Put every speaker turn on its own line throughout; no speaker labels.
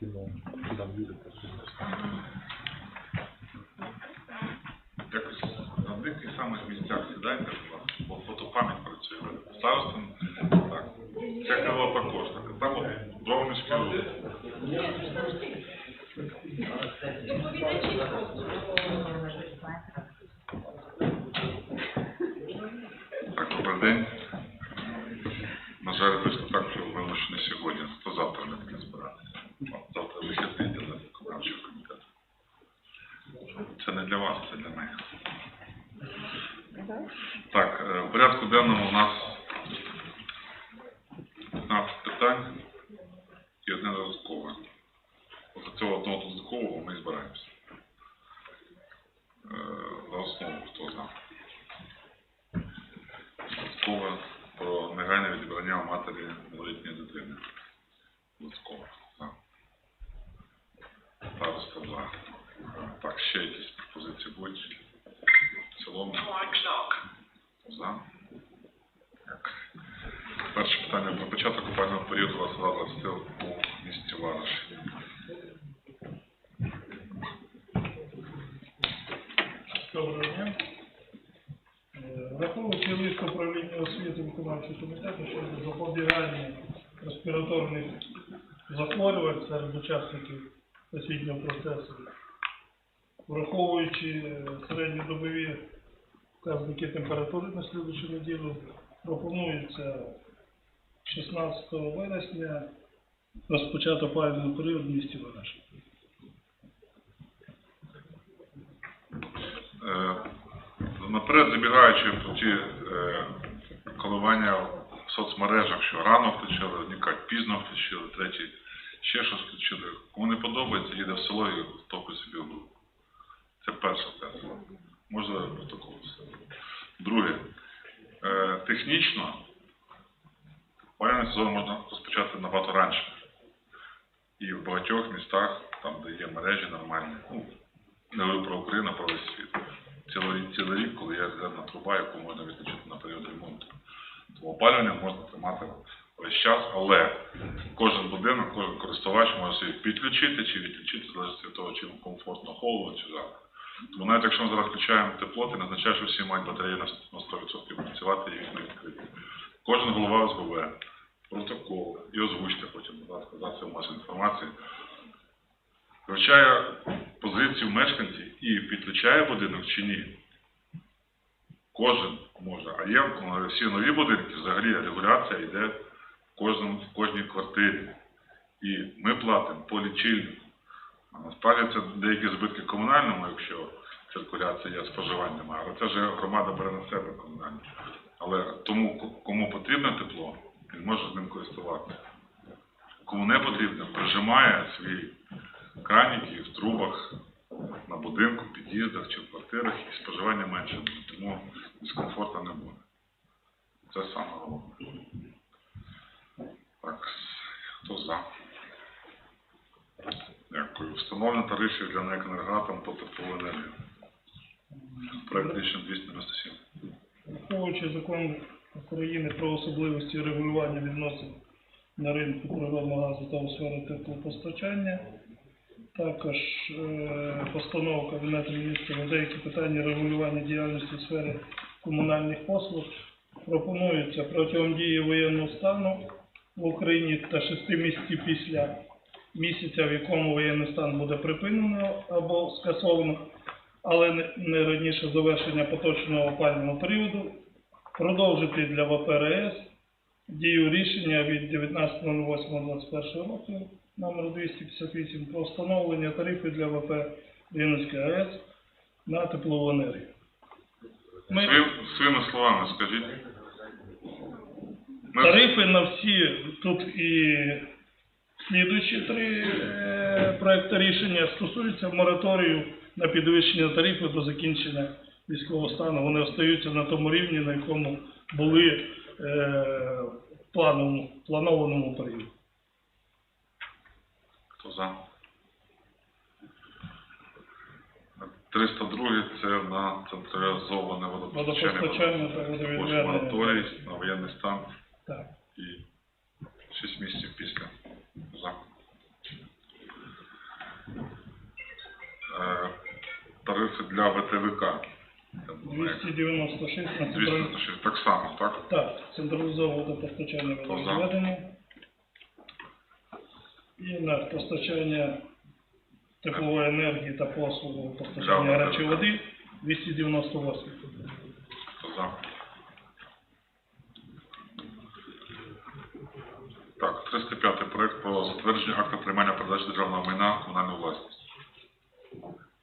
скинув, куди їдете.
Якось одних і самих місцях сідайте, бо фотопам'ять працює. Старостин, так. Це кава також. Так. Там от Бровнички. Так, добрий день. На жаль, вийшло так, що вимушений сьогодні, то завтра не буде збиратися. От Завтра вихідний для виконавчого комітету. Це не для вас, це для мене. Так, е, в порядку денному у нас 15 питань і одне додаткове. От за цього одного додаткового ми і збираємося. Е, За хто за? Додаткове про негайне відібрання у матері малолітньої дитини. Додаткове. За. Староста за. Так, ще якісь пропозиції будуть? В цілому? За. Так. Перше питання про початок опального періоду 22 у місті Вараш.
Доброго Враховуючи управління освіти виконавчого комітету щодо запобігання респіраторних захворювань серед учасників освітнього процесу, враховуючи е, середньодобові показники температури на слідчу неділю, пропонується 16 вересня розпочати опалювальний період в місті Вараш.
Наперед забігаючи про ті е, коливання в соцмережах, що рано включили, одні пізно включили, треті ще щось включили. Кому не подобається, їде в село і топить собі в. Це перша теза. Можна протокол. Друге, е, технічно опалювальний сезон можна розпочати набагато раніше. І в багатьох містах, там, де є мережі нормальні, ну, не говорю про Україну, про весь світ. Цілий, цілий рік, коли є резервна труба, яку можна відключити на період ремонту. Тому опалювання можна тримати весь час, але кожен будинок, кожен користувач може собі підключити чи відключити, залежить від того, чи йому комфортно холодно чи жарко. Тому навіть якщо ми зараз включаємо тепло, це не означає, що всі мають батареї на 100% працювати і вікна відкриті. Кожен голова ОСББ, протокол і озвучте потім, будь ласка, засоби масової інформації вивчає позицію мешканців і підключає будинок чи ні. Кожен може. А є всі нові будинки, взагалі регуляція йде в, кожному, в кожній квартирі. І ми платимо по лічильнику. Насправді це деякі збитки комунальному, якщо циркуляція є споживанням, але це вже громада бере на себе комунальне. Але тому, кому потрібне тепло, він може з ним користуватися. Кому не потрібно, прижимає свій краніки в трубах на будинку, під'їздах чи в квартирах, і споживання менше тому дискомфорту не буде. Це саме головне. Так, хто за? Дякую. Встановлення тарифів для НЕК-енергатом по теплову енергію. Проект рішення 297.
Враховуючи закон України про особливості регулювання відносин на ринку природного газу та у сфері теплопостачання, також е, постанова Кабінету міністрів на деякі питання регулювання діяльності в сфері комунальних послуг. Пропонується протягом дії воєнного стану в Україні та шести місяців після місяця, в якому воєнний стан буде припинено або скасовано, але не- раніше завершення поточного опалювального періоду, продовжити для ВПРС дію рішення від 19.08.21 року номер 258 про встановлення тарифів для ВП Рівненської АЕС на теплову енергію. Ми
Своїм, своїми словами скажіть. Ми-
тарифи на всі тут і слідуючі три е, проекти рішення стосуються мораторію на підвищення тарифів до закінчення військового стану. Вони остаються на тому рівні, на якому були Е, в плановому, планованому періоді.
Хто за? 302 це на централізоване водопостачання,
водопостачання
мораторій на воєнний стан
так.
і 6 місяців після за. Е, тарифи для ВТВК. Це було як
296 на центральне.
206, так само, так?
Так, централізоване водопостачання
Хто за?
водовідведення. І на постачання теплової енергії та послуг постачання гарячої води 298.
Хто за? Так, 305 проект про затвердження акта приймання передачі державного майна в комунальну власність.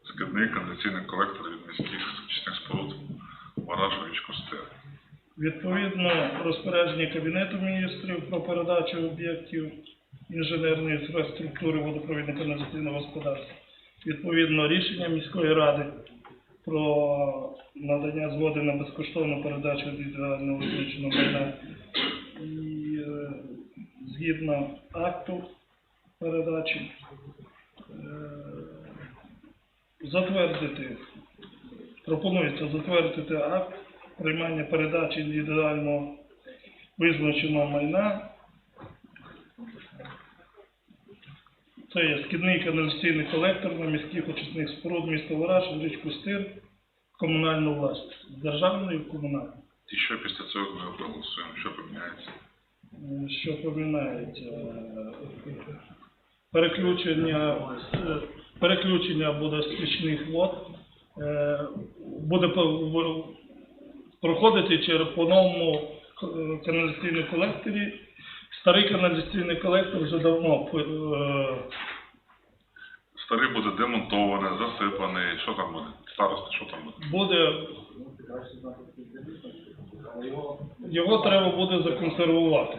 Скидний каналізаційний колектор від міських очисних споруд Варажович Костер.
Відповідно, розпорядження Кабінету міністрів про передачу об'єктів інженерної інфраструктури водопровідно-каналізаційного господарства. Відповідно, рішення міської ради про надання згоди на безкоштовну передачу індивідуально визначеного майна. І е, згідно акту передачі е, затвердити Пропонується затвердити акт приймання передачі індивідуально визначеного майна. Це є скидний каналізаційний колектор на міських очисних споруд міста Вараж, річку Стир, комунальну власність. З державної в комунальну.
І що після цього ми проголосуємо? Що поміняється?
Е, Що помінається? Е, Переключення, е, переключення буде стічних вод, буде проходити через по новому е, каналізаційному колекторі. Старий каналізаційний колектор вже давно е,
Старий буде демонтований, засипаний. Що там буде? Староста, що там буде?
буде. Його треба буде законсервувати.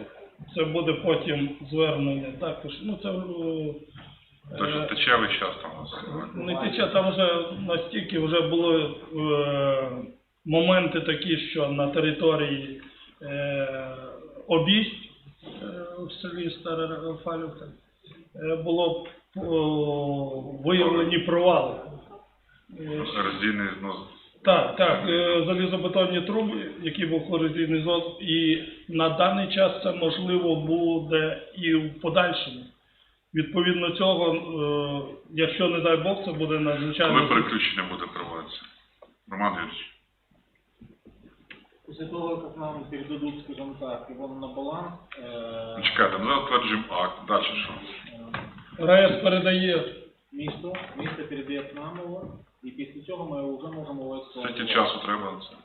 Це буде потім звернення також. Ну це е,
Тож тече весь час там у нас.
Не тече, там вже настільки вже були е, моменти такі, що на території е, обість е, в селі Стара Рафалівка е, було о, виявлені провали. Е,
Роздільний знос.
так, так, е, залізобетонні труби, які був корозійний зон, і на даний час це можливо буде і в подальшому. Відповідно цього, е, якщо не дай Бог, це буде
Коли
надзвичайно.
переключення буде проводитися? Роман Юрійович.
После того, как нам передадут, скажем так, его на баланс, э,
Ну, Чекайте, ми затверджуємо акт. Далі що?
э,
РАЕС передає
місту, місто передає нам його, і після цього ми вже можемо його
Скільки
експлуатувати.
часу треба на це?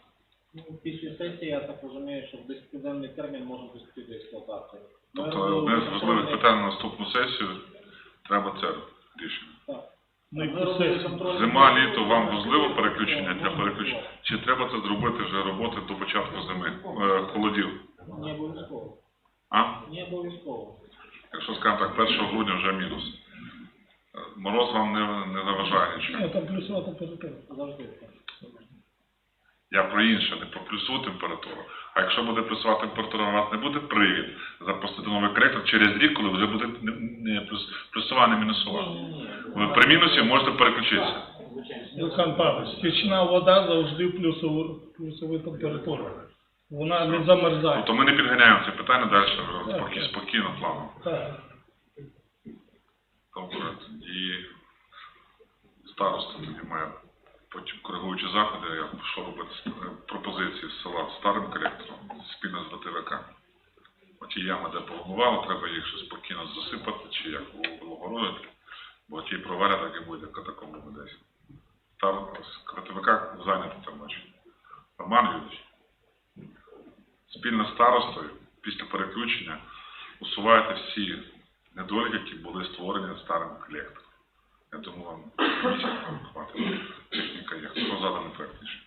Ну, після сесії, я так розумію, що в 10-денний термін можемо пустити до експлуатації. Ми
Тобто
робили
одне з важливих питань на наступну сесію треба це рішення.
Ну, і
Зима, літо, вам важливо переключення для переключення? Чи треба це зробити вже роботи до початку зими, е, холодів?
Не обов'язково.
А?
Не обов'язково.
Якщо скажемо так, 1 грудня вже мінус. Е, Мороз вам не, не заважає нічого.
Ні, там плюсова температура.
Завжди так.
Я про інше, не про плюсову температуру. А якщо буде плюсова температура, у вас не буде привід запустити новий коректор через рік, коли вже буде не, не плюс, плюсова, не мінусова. Ви при мінусі можете переключитися.
Олександр Павлович, стічна вода завжди плюсову, плюсову температуру. Вона не замерзає.
Тобто ми не підганяємо це питання далі, спокій, спокійно, плавно.
Так.
Добре, і староста тоді має потім коригуючи заходи, я що робити е, пропозиції з села старим коректором спільно з ВТВК. Оті ями, де поламували, треба їх ще спокійно засипати, чи як облагородити, бо ті проваля так і буде, катакомби десь. Стар з зайнято там бачу. Роман Юрійович, спільно з старостою після переключення усуваєте всі недоліки, які були створені старим колектором. Я думаю, вам хватить. Техніка є. Хто за даний проект рішення?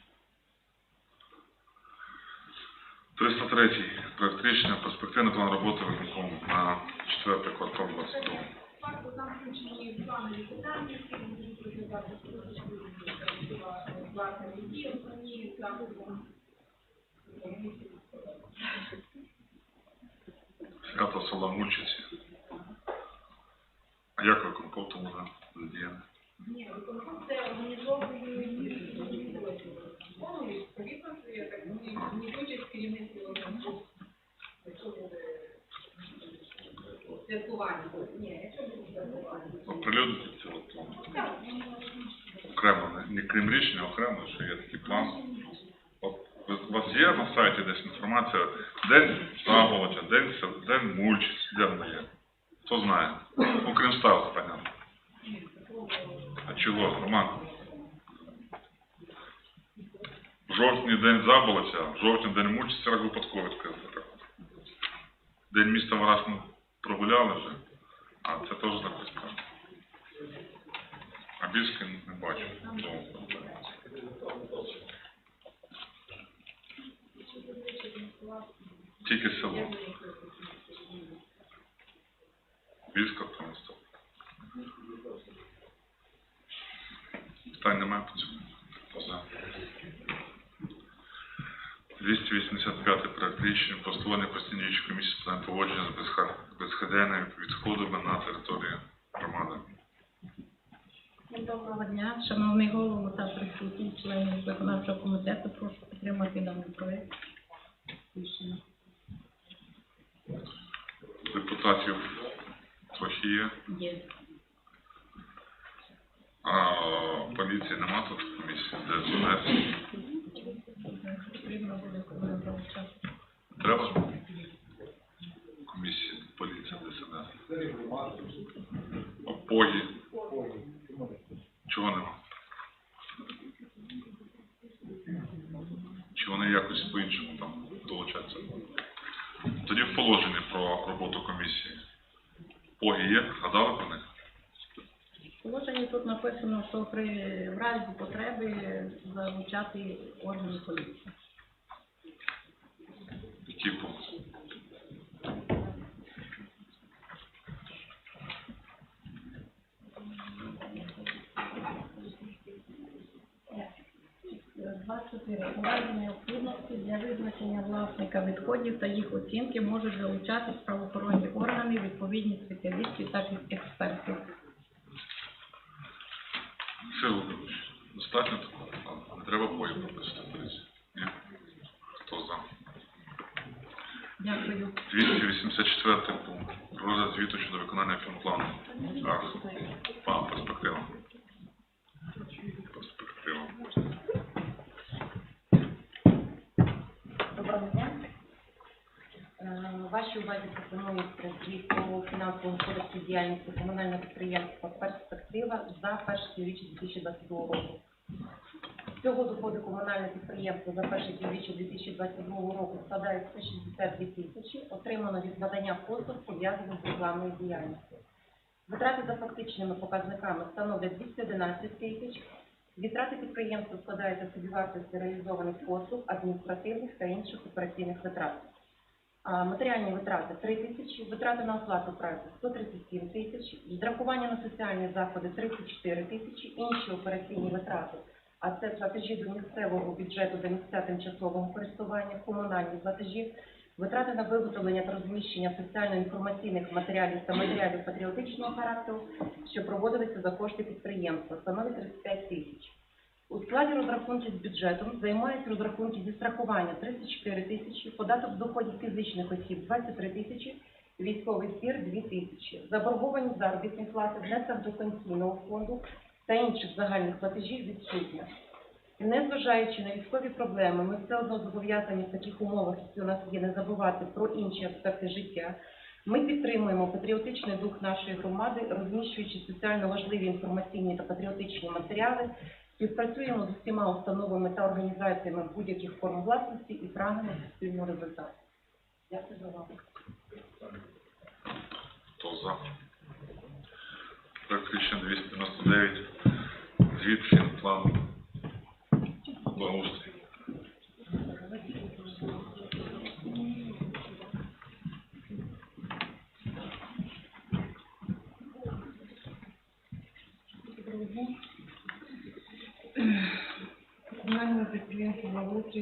303. Проект рішення перспективний план роботи виконкому на 4 квартал 22.
Факту там включені планові питання, які можуть розглядати службові власне які основні заходи.
Свято Соломучиці. А як виконком тому задіяне?
Ні, це організований відповідно, я так не. Якщо буде святкування. Ні, якщо буде святкування.
Оприлюднити це от, окремо, не, не крім рішення, окремо, що є такий план. У вас є на сайті десь інформація, день заболоття, день, день мульчиць, де воно є? Хто знає? Окрім ставки, понятно. Чого, Роман? В жовтні день заболоття, в жовтні день мульчиць, це випадково сказати. День міста Варас ми прогуляли вже, а це теж записка. А більше не бачу. Тільки село. Більська то місто. Питань немає по цьому. Хто 285 проект рішення про створення постійної комісії з питань поводження з безха- безхазяйними відходами на території громади.
Доброго дня, шановний голово та присутні члени виконавчого комітету. Прошу підтримати даний проект. Рішення.
Депутатів трохи є,
Є.
поліції нема тут комісії, ДСНС. Треба? Комісія, поліція, ДСНС. Опогі. Чого нема? Чи вони якось по-іншому там долучаться? Тоді в положенні про роботу комісії. Погі є? Згадали про них?
Тут написано, що при в разі потреби залучати органи поліції.
Який пункт?
24. У разі необхідності для визначення власника відходів та їх оцінки можуть залучатись правоохоронні органи, відповідні спеціалісти та експерти.
Володимирович, достатньо такого? Не треба бою пропустити. Ні? Хто за?
Дякую.
284 пункт. Розгляд звіту щодо виконання фінплану. Так. Пан перспектива. Перспектива.
Доброго дня. Вашій увазі пропонується звіт по фінансовому кодексу діяльності комунального підприємства «Перспектива» за перше півріччя 2022 року. Всього доходи комунального підприємства за перше півріччя 2022 року складає 162 тисячі, отримано від надання послуг пов'язаних з рекламною діяльністю. Витрати за фактичними показниками становлять 211 тисяч, Витрати підприємства складаються собівартості реалізованих послуг, адміністративних та інших операційних витрат. Матеріальні витрати 3 тисячі, витрати на оплату праці 137 тисяч, відрахування на соціальні заходи 34 тисячі, інші операційні витрати, а це платежі до місцевого бюджету до місця тимчасового користування, комунальні платежі, витрати на виготовлення та розміщення соціально-інформаційних матеріалів та матеріалів патріотичного характеру, що проводилися за кошти підприємства, становить 35 тисяч. У складі розрахунків з бюджетом займають розрахунки зі страхування 34 тисячі, податок доходів фізичних осіб 23 тисячі, військовий збір 2 тисячі, заборгованість заробітної плати, внесок до пенсійного фонду та інших загальних платежів відсутня. Незважаючи на військові проблеми, ми все одно зобов'язані в таких умовах, які у нас є, не забувати про інші аспекти життя. Ми підтримуємо патріотичний дух нашої громади, розміщуючи соціально важливі інформаційні та патріотичні матеріали, співпрацюємо з усіма установами та організаціями будь-яких форм власності і прагнемо суспільного спільного результату. Дякую за увагу.
Хто за? Проект рішення 299. Звіт фінплан. Благоустрій.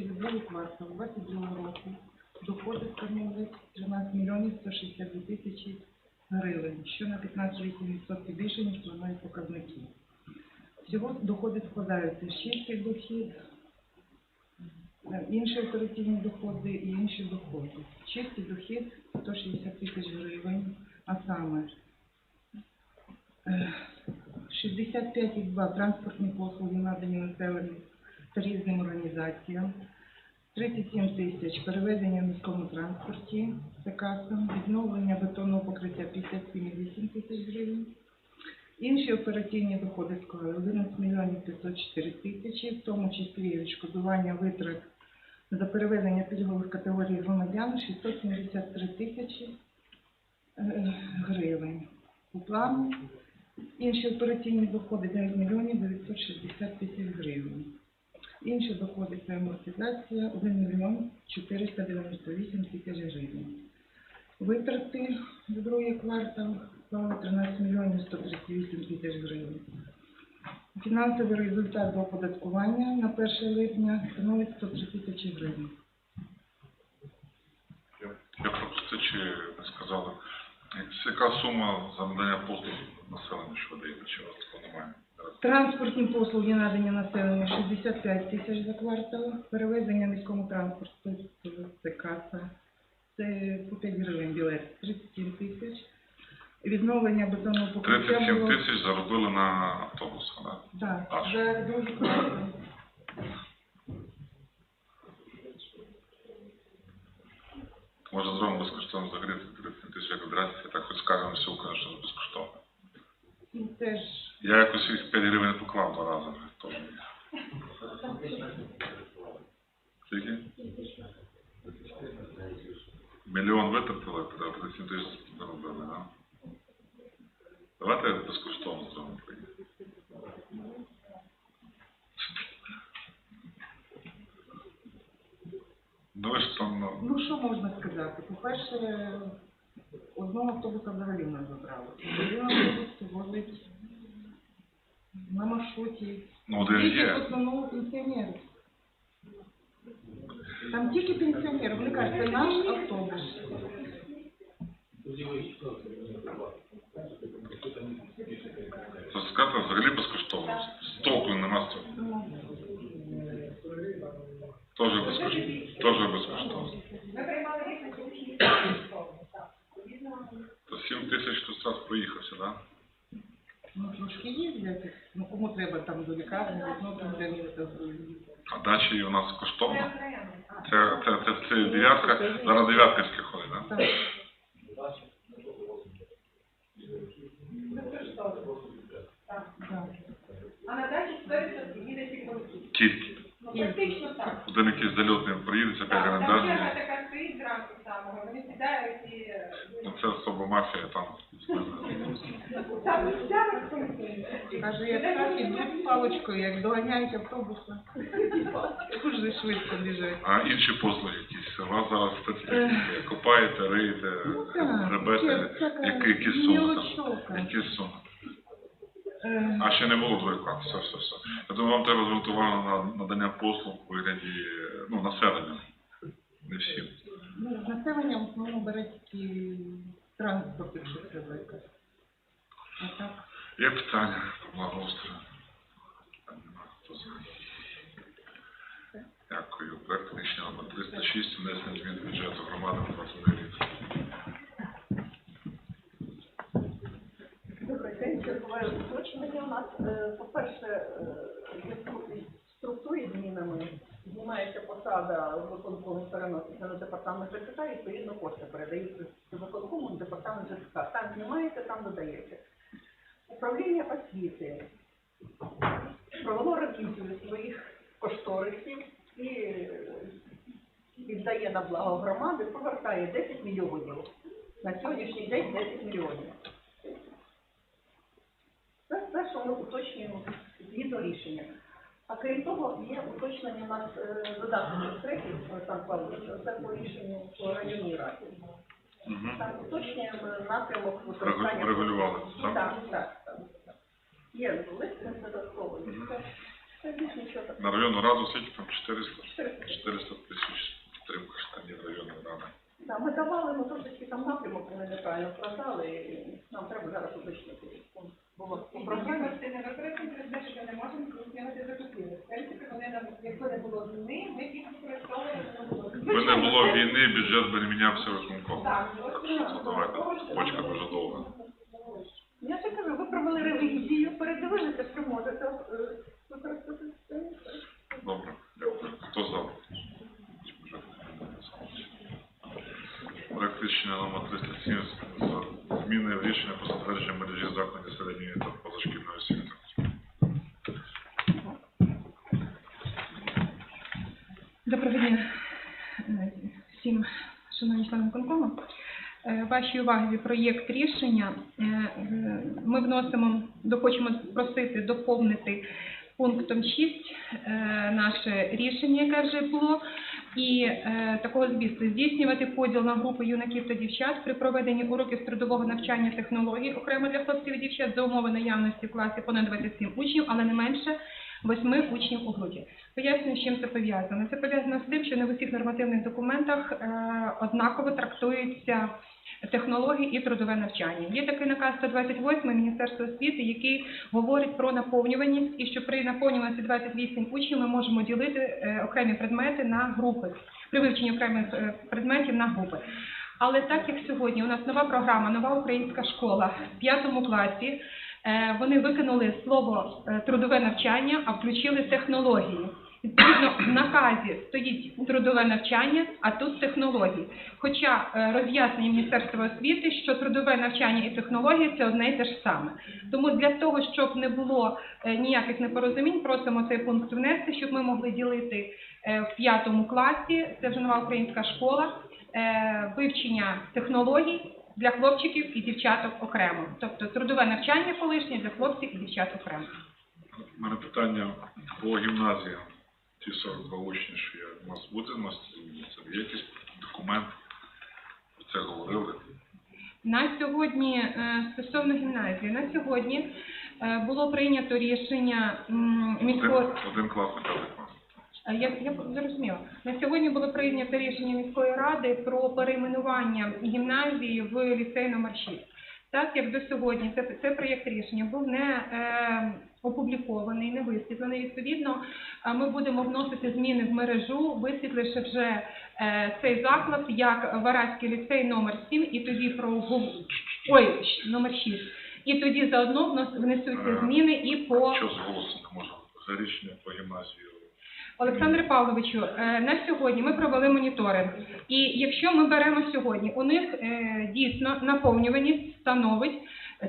«Благоустрій» відбуло 22 року. Доходи становлять 13 мільйонів 162 тисячі гривень, що на 15,8% більше, ніж планують показники. Всього доходи складаються з чистих дохід, е, інші операційні доходи і інші доходи. Чистий дохід 160 тисяч гривень, а саме е, 65,2 транспортні послуги надані населенню різним організаціям, 37 тисяч перевезення в міському транспорті, це каса, відновлення бетонного покриття 57,8 тисяч гривень. Інші операційні доходи склали 11 мільйонів 504 тисячі, в тому числі відшкодування витрат за перевезення пільгових категорій громадян 673 тисячі е, гривень. По плану інші операційні доходи 9 мільйонів 960 тисяч гривень. Інші доходи це амортизація 1 мільйон 498 тисяч гривень. Витрати за другий квартал склали 13 мільйонів 138 тисяч гривень. Фінансовий результат до оподаткування на 1 липня становить 103 тисячі гривень.
Я пропустив, чи не сказали, яка сума за надання послуг населенню, що такого немає?
Транспортні послуги надані населенню 65 тисяч за квартал, перевезення міському транспорту це каса, це по 5 гривень білет 37 тисяч. Відновлення бетонного покриття
37
було...
тисяч заробили на автобусах, так?
Так, за другий квартал.
Може зробимо безкоштовно взагалі 37 тисяч як відразі, так хоч скажемо всю Україну, що безкоштовно.
І теж
Я якось їх 5 гривень не поклав два рази. Теж. Скільки? Мільйон витратили, тоді 37 тисяч заробили, так? Давайте безкоштовно зробимо. Ну ви ж там, ну,
Ну, що можна сказати? По-перше, одного автобуса взагалі не забрали. Один автобус возить на маршруті.
ну один
Тільки в
є.
основному пенсіонери. Там тільки пенсіонери. Вони кажуть, це наш автобус.
Це сказати взагалі безкоштовно. Стовку нема стовку.
Ну,
Тоже безкоштовно.
треба там до лікарні, ну, там для них це
А дачі у нас коштовно. Це, це, це, це дев'ятка, зараз дев'ятка ходить, так?
Так. Так.
А на дачі 400 їде тільки
Тільки.
Практично так.
Один якийсь зальотний проїдеться, 5
Так,
гривень
там черга така стоїть зранку самого, вони сідають і...
це особа мафія там.
Там.
Каже, як так ідуть паличкою, як доганяють автобуси. Дуже швидко біжать.
А інші послуги якісь. У вас зараз спецтехніки. Копаєте, риєте,
Ну так,
гребете.
це
Які, які суми
мілочовка.
Які суми? А ще не було двоєкла. Все, все, все. Я думаю, вам треба звернути увагу на надання послуг у вигляді ну, населення. Не всім.
Ну, населення в основному тільки транспорт, якщо треба якось. А так,
Є питання по благоустрою? Дякую. Проект рішення номер 306, внесення змін бюджету громади на 21 рік.
Уточнення у нас. Е, По-перше, е, структурі змінами знімається посада виконкому переноситься на департамент ЖКХ, і відповідно кошти передаються виконкому департамент ЖКХ. Там знімається, там додається. Управління освіти провело ревізію своїх кошторисів і е, віддає на благо громади, повертає 10 мільйонів. На сьогоднішній день 10 мільйонів. Це все, що ми уточнюємо згідно рішення. А крім того, є уточнення у нас е, додаткових третіх, Олександр Павлович, це по рішенню по районній раді.
Угу.
Там уточнюємо напрямок використання.
Регулювали, так,
так. Є лист додатковий. Це- Це більш нічого такого.
На районну раду скільки там 400?
400.
400 тисяч підтримка штанів районної ради.
Да, ми давали, ну трошечки там напрямок вони неправильно вказали, і нам треба зараз уточнити. Було по програмі.
Вибачте, не через те, що ми не можемо здійснювати закупівлю. В принципі, вони нам, якби не було війни, ми їх використовували.
Якби не було війни, бюджет би не мінявся виконком.
Так, от
що давайте, почка дуже довга.
Я ж кажу, ви провели ревізію, передивилися, що можете е, використати.
Добре, дякую. Хто за? Проект рішення номер 307 з зміни в рішення про затвердження мережі закладів середньої та позашкільної освіти.
Доброго дня е, всім шановні члени виконкому. Е, Вашій увазі проєкт рішення. Е, Ми вносимо, хочемо просити доповнити пунктом 6 е, наше рішення, яке вже було, і е, такого змісту здійснювати поділ на групи юнаків та дівчат при проведенні уроків трудового навчання технологій окремо для хлопців і дівчат за умови наявності в класі понад 27 учнів, але не менше 8 учнів у групі. Пояснюю, з чим це пов'язано. Це пов'язано з тим, що не в усіх нормативних документах е, однаково трактуються технології і трудове навчання. Є такий наказ 128 Міністерства освіти, який говорить про наповнюваність, і що при наповнюваності 28 учнів ми можемо ділити е, окремі предмети на групи, при вивченні окремих е, предметів на групи. Але так як сьогодні у нас нова програма, нова українська школа в п'ятому класі, вони викинули слово е, трудове навчання, а включили технології. Відповідно, в наказі стоїть трудове навчання, а тут технології. Хоча е, роз'яснення Міністерства освіти, що трудове навчання і технології це одне і те ж саме. Тому для того, щоб не було е, ніяких непорозумінь, просимо цей пункт внести, щоб ми могли ділити е, в п'ятому класі, це вже нова українська школа, е, вивчення технологій для хлопчиків і дівчаток окремо. Тобто трудове навчання колишнє для хлопців і дівчат окремо.
У мене питання по гімназіям. Ті 42 учні, що є. У нас буде у нас є якийсь документ, про це говорили.
На сьогодні е, стосовно гімназії, на сьогодні е, було прийнято рішення м,
Один,
міського
один клас на
Я, я зрозуміла. На сьогодні було прийнято рішення міської ради про перейменування гімназії в ліцей номер 6. Так як до сьогодні це, це проєкт рішення був не е, опублікований, не висвітлений. Відповідно, е, ми будемо вносити зміни в мережу, висвітливши вже е, цей заклад як Вараський ліцей номер 7 і тоді про ой, номер 6. І тоді заодно внесуться зміни і по
Що з голосу не може? За рішення по гімназії.
Олександре Павловичу, е, на сьогодні ми провели моніторинг. І якщо ми беремо сьогодні, у них е, дійсно наповнюваність становить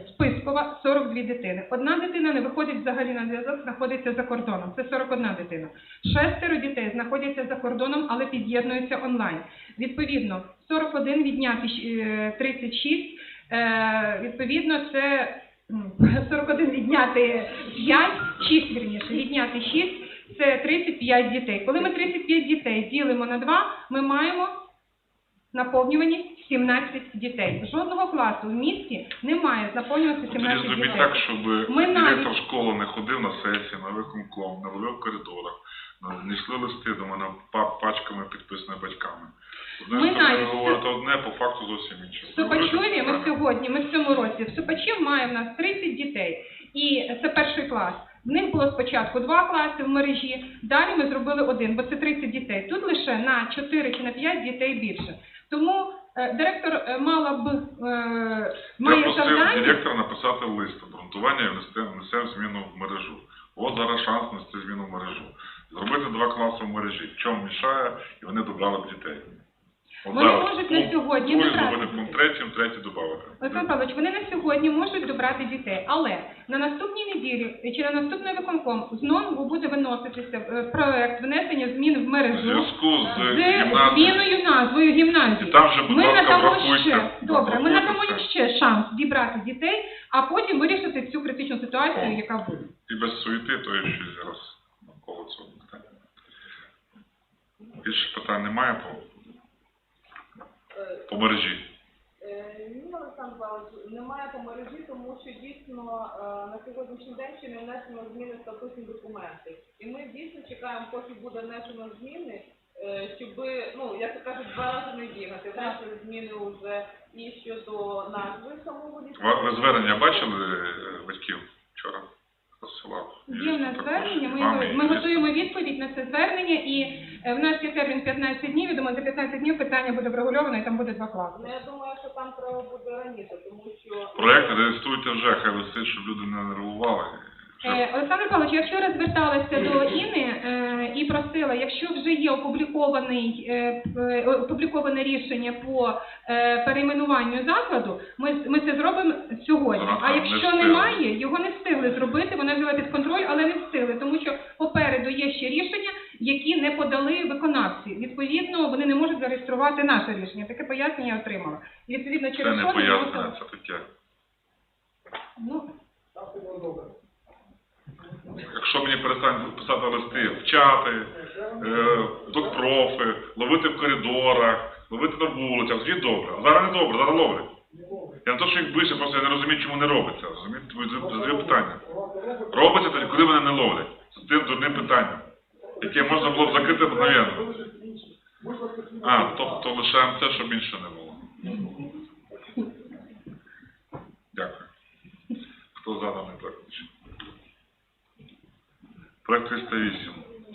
спискова 42 дитини. Одна дитина не виходить взагалі на зв'язок, знаходиться за кордоном. Це 41 дитина. Шестеро дітей знаходяться за кордоном, але під'єднуються онлайн. Відповідно, 41 відняти е, 36, е, відповідно, це 41 відняти 5, 6, вірніше, відняти 6, це 35 дітей. Коли ми 35 дітей ділимо на 2, ми маємо наповнюваність 17 дітей. Жодного класу в місті немає наповнюваності
Тоді
17
зробіть
дітей.
так, щоб
Ми
директор
навіть-
школи не ходив на сесії, на виконком, не ловив в коридорах, не несли листи до мене па- пачками підписані батьками. Одне
Ми навіть-
говорите одне, по факту зовсім інше.
В Супачові ми сьогодні, ми в цьому році, в Супачів має в нас 30 дітей. І це перший клас. В них було спочатку два класи в мережі, далі ми зробили один, бо це 30 дітей. Тут лише на 4 чи на 5 дітей більше. Тому е, директор е, мала б е,
Я
має
просив
завдання.
директора написати лист обґрунтування і внести, внесемо зміну в мережу. От зараз шанс внести зміну в мережу. Зробити два класи в мережі. В чому мішає, і вони додали б дітей.
Вони
зараз
можуть на
пункт
сьогодні
другий
додати
зробити пункт третім, третій додати.
Олександр Павлович, вони на сьогодні можуть добрати дітей, але на наступній неділі чи на наступний виконком знову буде виноситися е, проект внесення змін в
В
мережу
зв'язку з
з
гімназією.
зміною назвою
І
гімназії.
там же, будь
Ми
ласка,
надамо
врахуйте.
ще добре. Ми
Врахуйте
надамо
це.
їм ще шанс зібрати дітей, а потім вирішити цю критичну ситуацію, яка буде.
І без суєти, то я ще зараз навколо цього питання. Більше питань немає
Е,
по мережі.
Е, Ні, Олександр Павлович, немає по мережі, тому що дійсно е, на сьогоднішній день ще не внесено зміни в статутні документи. І ми дійсно чекаємо, поки буде внесено зміни, е, щоб, ну, як то кажуть, два рази не бігати. Внесли зміни вже і щодо назви самого ліцею.
ви звернення бачили батьків вчора? Розсилав.
Є на нас звернення, ми, ми готуємо відповідь на це звернення, і е, в нас є термін 15 днів. Я думаю, за 15 днів питання буде врегульовано і там буде два класи.
Ну, я думаю, що там треба буде раніше, тому що
Проект реєструйте вже, хай висить, щоб люди не нервували.
Е, Олександр Павлович, я вчора зверталася до Іни е, і просила, якщо вже є опублікований, е, опубліковане рішення по перейменуванню закладу, ми, ми це зробимо сьогодні. А якщо немає, його не встигли зробити, вона взяла під контроль, але не встигли, тому що попереду є ще рішення, які не подали виконавці. Відповідно, вони не можуть зареєструвати наше рішення. Таке пояснення я отримала. І, Відповідно,
це
через
не
що ми
пояснення, це таке.
Ну,
Якщо мені перестануть писати листи в чати, е, докпрофи, ловити в коридорах, ловити на вулицях, тоді добре. А зараз не добре, зараз ловлять. Я не то, що їх більше, просто я не розумію, чому не робиться. Розумієте, задаю питання. Робиться тоді, коли вони не ловлять. З тим дурним питанням, яке можна було б закрити мгновенно. А, тобто лишаємо те, щоб більше не було. Дякую. Хто за даний проект? Проект 308.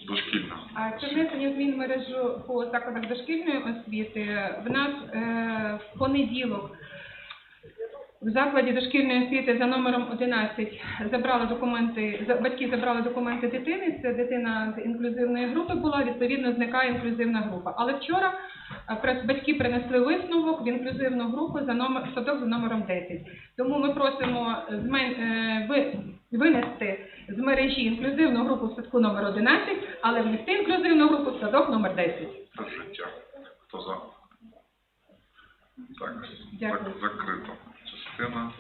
Дошкільна.
Це внесення змін в мережу по закладах дошкільної освіти. В нас е, в понеділок в закладі дошкільної освіти за номером 11 забрали документи, за- батьки забрали документи дитини. Це дитина з інклюзивної групи була, відповідно зникає інклюзивна група. Але вчора е, батьки принесли висновок в інклюзивну групу за номер садок за номером 10. Тому ми просимо змен, е, ви, винести з мережі інклюзивну групу в садку номер 11, але внести інклюзивну групу в садок номер 10.
Це життя. Хто за? Так,
Дякую.
зак- закрито. Частина.